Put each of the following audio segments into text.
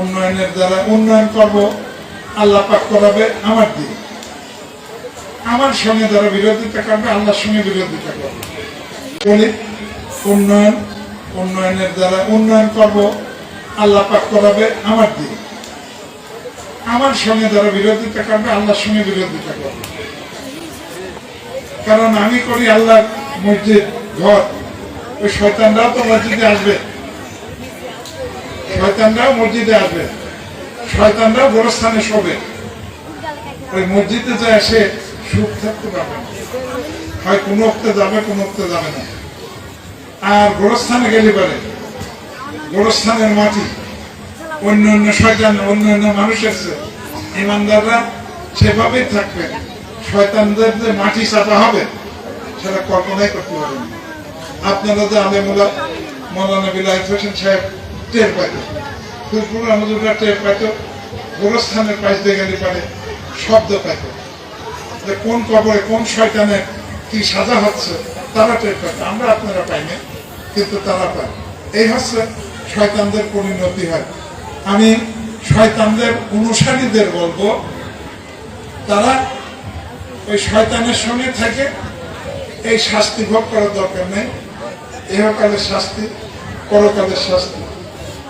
উন্নয়নের দ্বারা উন্নয়ন করব, আল্লাহ পাক করাবে আমার দিয়ে আমার সঙ্গে যারা বিরোধিতা করবে, আল্লাহর সঙ্গে বিরোধিতা করবে। বলি, উন্নয়ন, উন্নয়নের দ্বারা উন্নয়ন করব, আল্লাহ পাক করাবে আমার দিয়ে আমার সঙ্গে যারা বিরোধিতা করবে, আল্লাহর সঙ্গে বিরোধিতা করবে। কারণ আমি করি আল্লাহ মসজিদ, ঘর। ওই শয়তানরাও তো মসজিদে আসবে। শয়তানরাও মসজিদে আসবে। শয়তানরাও স্থানে শোবে। ওই মসজিদে যে এসে সুখ থাকতে পারবে। হয় কোন অক্তে যাবে, কোন অক্তে যাবে না। আর গোরস্থানে গেলে পারে। গোরস্থানের মাটি। অন্য অন্য শয়তান, অন্য অন্য মানুষের চেয়ে ইমানদাররা সেভাবেই থাকবে। শয়তানদের যে মাটি চাপা হবে, সেটা কল্পনাই করতে পারবেন আপনারা যে আলেমুল্লাহ মৌলানা বিলাহিত হোসেন সাহেব টের পাইত ফুলপুর আমাদের টের পাইত গোরস্থানের পাশ দিয়ে গেলে পারে, শব্দ পাইত যে কোন কবরে কোন শয়তানের কি সাজা হচ্ছে, তারা টের পাইত আমরা আপনারা পাইনি কিন্তু তারা পায়। এই হচ্ছে শয়তানদের পরিণতি হয় আমি শয়তানদের অনুসারীদের বলব, তারা ওই শয়তানের সঙ্গে থেকে এই শাস্তি ভোগ করার দরকার নেই। ইহকালের শাস্তি, পরকালের শাস্তি।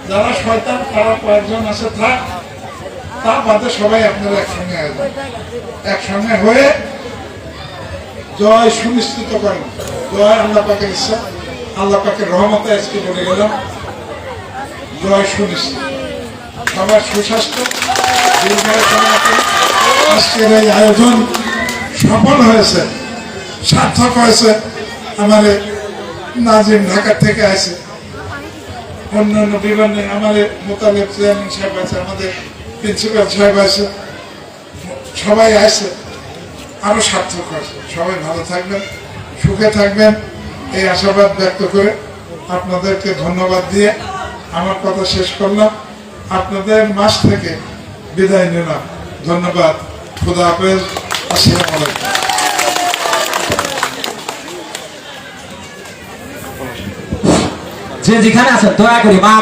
যারা শয়তান তারা কয়েকজন আছে, থাক। তা বাদে সবাই আপনারা একসঙ্গে আসবেন। একসঙ্গে হয়ে জয় সুনিশ্চিত করেন। জয় আল্লাহ পাকের ইচ্ছা, আল্লাহ পাকের রহমতে আজকে বলে গেলাম। জয় সুনিশ্চিত। সবার সুস্বাস্থ্য। আজকের এই আয়োজন সফল হয়েছে, সার্থক হয়েছে। আমার নাজিম ঢাকা থেকে আসে। অন্যান্য বিভিন্ন আমাদের মোতালেব চেয়ারম্যান সাহেব আছে, আমাদের প্রিন্সিপাল সাহেব আছে। সবাই আছে আরও সার্থক আছে সবাই ভালো থাকবেন, সুখে থাকবেন। এই আশাবাদ ব্যক্ত করে আপনাদেরকে ধন্যবাদ দিয়ে আমার কথা শেষ করলাম। আপনাদের মাস থেকে বিদায় নিলাম। ধন্যবাদ। খুদা হাফেজ। আসসালামু আলাইকুম। যে যেখানে আছেন দয়া করে মা